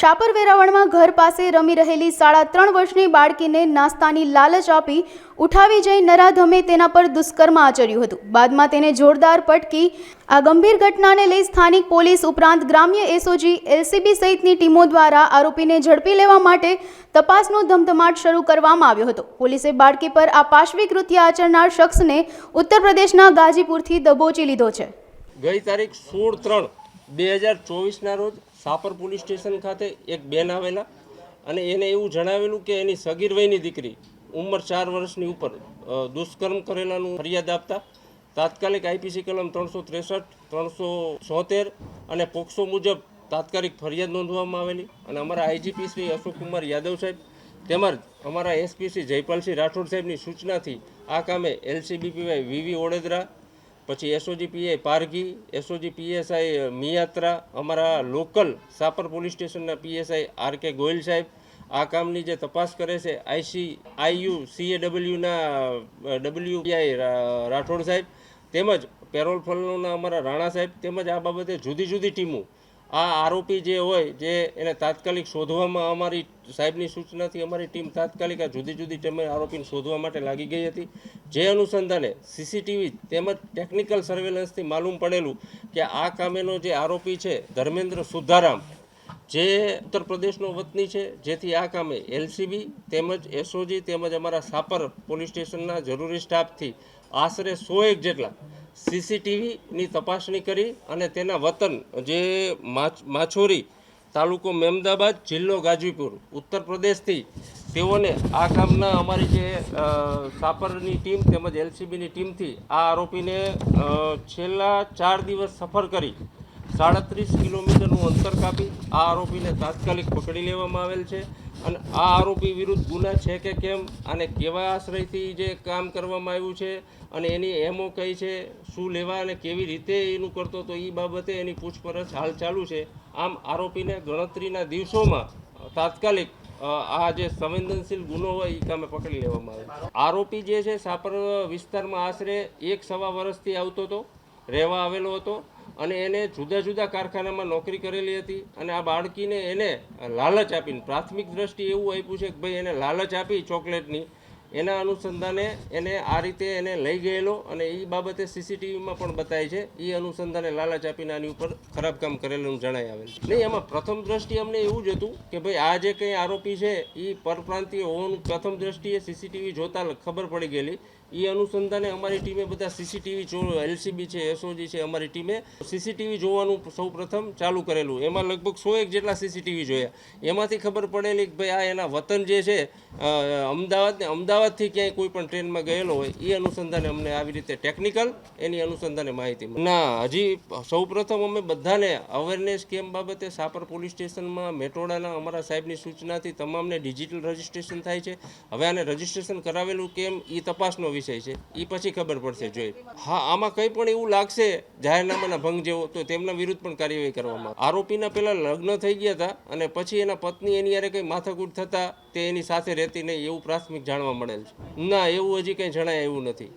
શાપર વેરાવળમાં ઘર પાસે રમી રહેલી સાડા ત્રણ વર્ષની બાળકીને નાસ્તાની લાલચ આપી ઉઠાવી જઈ નરાધમે તેના પર દુષ્કર્મ આચર્યું હતું. બાદમાં તેને જોરદાર પટકી આ ગંભીર ઘટનાને લઈ સ્થાનિક પોલીસ ઉપરાંત ગ્રામ્ય એસઓજી, એલસીબી સહિતની ટીમો દ્વારા આરોપીને ઝડપી લેવા માટે તપાસનો ધમધમાટ શરૂ કરવામાં આવ્યો હતો. પોલીસે બાળકી પર આ પાશ્વી કૃત્ય આચરનાર શખ્સને ઉત્તર પ્રદેશના ગાજીપુરથી દબોચી લીધો છે. ગઈ તારીખ સોળ ત્રણ બે હજાર ચોવીસના રોજ સાપર પોલીસ સ્ટેશન ખાતે એક બેન આવેલા અને એને એવું જણાવેલું કે એની સગીર વયની દીકરી ઉંમર ચાર વર્ષની ઉપર દુષ્કર્મ કરેલાનું ફરિયાદ આપતા તાત્કાલિક આઈપીસી કલમ ત્રણસો ત્રેસઠ, ત્રણસો છોતેર અને પોક્સો મુજબ તાત્કાલિક ફરિયાદ નોંધવામાં આવેલી. અને અમારા આઈજીપી શ્રી અશોકકુમાર યાદવ સાહેબ તેમજ અમારા એસપી શ્રી જયપાલસિંહ રાઠોડ સાહેબની સૂચનાથી આ કામે એલસીબીપીવાય વીવી ઓડેદરા પછી SOG PI Pargi SOG PSI Miyatra, અમારા લોકલ સાપર પોલીસ સ્ટેશનના પીએસઆઈ આર કે ગોયલ સાહેબ, આ કામની જે તપાસ કરે છે આઈસી આઈયુ સીએડબલ્યુના ડબલ્યુ પીઆઈ રાઠોડ સાહેબ, તેમજ પેરોલ ફલોના અમારા રાણા સાહેબ, તેમજ આ બાબતે જુદી જુદી ટીમો આ આરોપી જે હોય, જે એને તાત્કાલિક શોધવામાં અમારી સાહેબની સૂચનાથી અમારી ટીમ તાત્કાલિક આ જુદી જુદી ટીમે આરોપીને શોધવા માટે લાગી ગઈ હતી. જે અનુસંધાને સીસીટીવી તેમજ ટેકનિકલ સર્વેલન્સથી માલુમ પડેલું કે આ કામેનો જે આરોપી છે, ધર્મેન્દ્ર સુધારામ, જે ઉત્તર પ્રદેશનો વતની છે, જેથી આ કામે એલસીબી તેમજ એસઓજી તેમજ અમારા સાપર પોલીસ સ્ટેશનના જરૂરી સ્ટાફથી આશરે સો એક જેટલા સીસીટીવીની તપાસણી કરી અને તેના વતન જે માછોરી તાલુકો મેમદાબાદ જિલ્લો ગાજીપુર, ઉત્તર પ્રદેશથી તેઓને આ કામના અમારી જે સાપરની ટીમ તેમજ એલસીબીની ટીમથી આ આરોપીને છેલ્લા ચાર દિવસ સફર કરી સાડત્રીસ કિલોમીટરનું અંતર કાપી આ આરોપીને તાત્કાલિક પકડી લેવામાં આવેલ છે. અને આ આરોપી વિરુદ્ધ ગુના છે કે કેમ? અને કેવા આશ્રયથી જે કામ કરવામાં આવ્યું છે? અને એની એમો કઈ છે? શું લેવા અને કેવી રીતે એનું કરતો તો એ બાબતે એની પૂછપરછ હાલ ચાલુ છે. આમ આરોપીને ગણતરીના દિવસોમાં તાત્કાલિક આ જે સંવેદનશીલ ગુનો હોય એ કામે પકડી લેવામાં આવે આરોપી જે છે, સાપર વિસ્તારમાં આશરે એક સવા વર્ષથી આવતો હતો, રહેવા આવેલો હતો. અને એને જુદા જુદા કારખાનામાં નોકરી કરેલી હતી અને આ બાળકીને એને લાલચ આપીને, પ્રાથમિક દ્રષ્ટિએ એવું આપ્યું છે કે ભાઈ એને લાલચ આપી ચોકલેટની. એના અનુસંધાને એને આ રીતે એને લઈ ગયેલો અને એ બાબતે સીસીટીવીમાં પણ બતાય છે. એ અનુસંધાને લાલચ આપીને આની ઉપર ખરાબ કામ કરેલું જણાય આવેલ નહીં, એમાં પ્રથમ દ્રષ્ટિએ અમને એવું જ હતું કે ભાઈ આ જે કંઈ આરોપી છે એ પરપ્રાંતીય હોવાનું પ્રથમ દ્રષ્ટિએ સીસીટીવી જોતા ખબર પડી ગયેલી એ અનુસંધાને અમારી ટીમે બધા સીસીટીવી એલસીબી છે, એસઓજી છે, અમારી ટીમે સીસીટીવી જોવાનું સૌ પ્રથમ ચાલુ કરેલું. એમાં લગભગ સો એક જેટલા સીસીટીવી જોયા. એમાંથી ખબર પડેલી કે ભાઈ આ એના વતન જે છે અમદાવાદ ને અમદાવાદથી ક્યાંય કોઈ પણ ટ્રેનમાં ગયેલો હોય એ અનુસંધાને અમને આવી રીતે ટેકનિકલ એની અનુસંધાને માહિતી ના, હજી સૌપ્રથમ અમે બધાને અવેરનેસ કેમ બાબતે સાપર પોલીસ સ્ટેશનમાં, મેટોડાના અમારા સાહેબની સૂચનાથી તમામને ડિજિટલ રજિસ્ટ્રેશન થાય છે. હવે આને રજિસ્ટ્રેશન કરાવેલું કેમ એ તપાસનો વિષય છે એ પછી ખબર પડશે, જોઈ. હા, આમાં કંઈ પણ એવું લાગશે, જાહેરનામાના ભંગ જેવો, તો તેમના વિરુદ્ધ પણ કાર્યવાહી કરવામાં આરોપીના પહેલાં લગ્ન થઈ ગયા હતા અને પછી એના પત્ની એની યારે કંઈ માથાકૂટ થતા તે એની સાથે રહેતી નહીં એવું પ્રાથમિક જાણવા મળેલ છે. ના, એવું હજી કંઈ જણાય એવું નથી.